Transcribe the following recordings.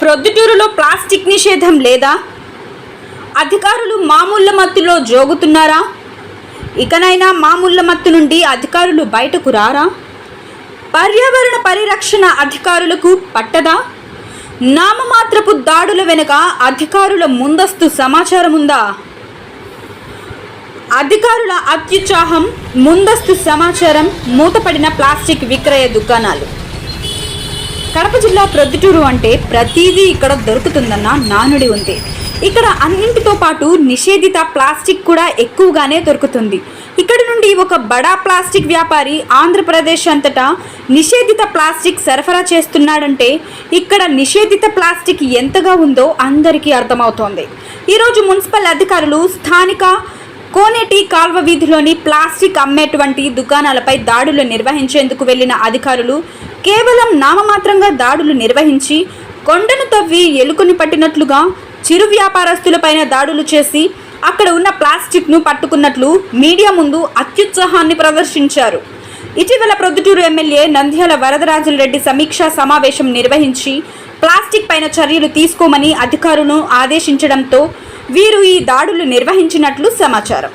ప్రొద్దుటూరులో ప్లాస్టిక్ నిషేధం లేదా? అధికారులు మామూళ్ళ మత్తులో జోగుతున్నారా? ఇకనైనా మామూళ్ళ మత్తు నుండి అధికారులు బయటకు రారా? పర్యావరణ పరిరక్షణ అధికారులకు పట్టదా? నామమాత్రపు దాడుల వెనుక అధికారుల ముందస్తు సమాచారం ఉందా అధికారుల అత్యుత్సాహం ముందస్తు సమాచారం మూతపడిన ప్లాస్టిక్ విక్రయ దుకాణాలు. కడప జిల్లా ప్రొద్దుటూరు అంటే ప్రతిదీ ఇక్కడ దొరుకుతుందన్న నానుడి ఉంది. ఇక్కడ అన్నింటితో పాటు నిషేధిత ప్లాస్టిక్ కూడా ఎక్కువగానే దొరుకుతుంది. ఇక్కడ నుండి ఒక బడా ప్లాస్టిక్ వ్యాపారి ఆంధ్రప్రదేశ్ అంతటా నిషేధిత ప్లాస్టిక్ సరఫరా చేస్తున్నాడంటే ఇక్కడ నిషేధిత ప్లాస్టిక్ ఎంతగా ఉందో అందరికీ అర్థమవుతోంది. ఈరోజు మున్సిపల్ అధికారులు స్థానిక కోనేటి కాల్వ వీధిలోని ప్లాస్టిక్ అమ్మేటువంటి దుకాణాలపై దాడులు నిర్వహించేందుకు వెళ్ళిన అధికారులు కేవలం నామమాత్రంగా దాడులు నిర్వహించి కొండను తవ్వి ఎలుకని పట్టినట్లుగా చిరు వ్యాపారస్తులపైన దాడులు చేసి అక్కడ ఉన్న ప్లాస్టిక్ను పట్టుకున్నట్లు మీడియా ముందు అత్యుత్సాహాన్ని ప్రదర్శించారు. ఇటీవల ప్రొద్దుటూరు ఎమ్మెల్యే నంద్యాల వరదరాజులరెడ్డి సమీక్షా సమావేశం నిర్వహించి ప్లాస్టిక్ పైన చర్యలు తీసుకోమని అధికారులను ఆదేశించడంతో వీరు ఈ దాడులు నిర్వహించినట్లు సమాచారం.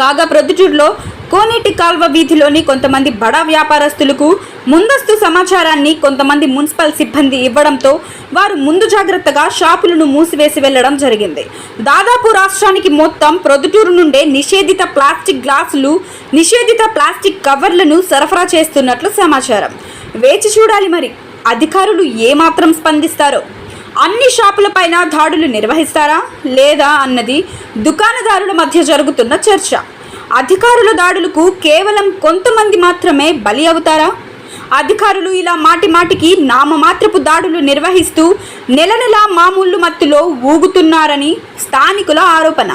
కాగా ప్రొద్దుటూరులో కోనేటి కాల్వ వీధిలోని కొంతమంది బడా వ్యాపారస్తులకు ముందస్తు సమాచారాన్ని కొంతమంది మున్సిపల్ సిబ్బంది ఇవ్వడంతో వారు ముందు జాగ్రత్తగా షాపులను మూసివేసి వెళ్ళడం జరిగింది. దాదాపు రాష్ట్రానికి మొత్తం ప్రొద్దుటూరు నుండే నిషేధిత ప్లాస్టిక్ గ్లాసులు నిషేధిత ప్లాస్టిక్ కవర్లను సరఫరా చేస్తున్నట్లు సమాచారం. వేచి చూడాలి మరి అధికారులు ఏమాత్రం స్పందిస్తారో? అన్ని షాపులపైన దాడులు నిర్వహిస్తారా లేదా అన్నది దుకాణదారుల మధ్య జరుగుతున్న చర్చ. అధికారుల దాడులకు కేవలం కొంతమంది మాత్రమే బలి అవుతారా? అధికారులు ఇలా మాటి మాటికి నామమాత్రపు దాడులు నిర్వహిస్తూ నెల నెలా మామూలు మత్తులో ఊగుతున్నారని స్థానికుల ఆరోపణ.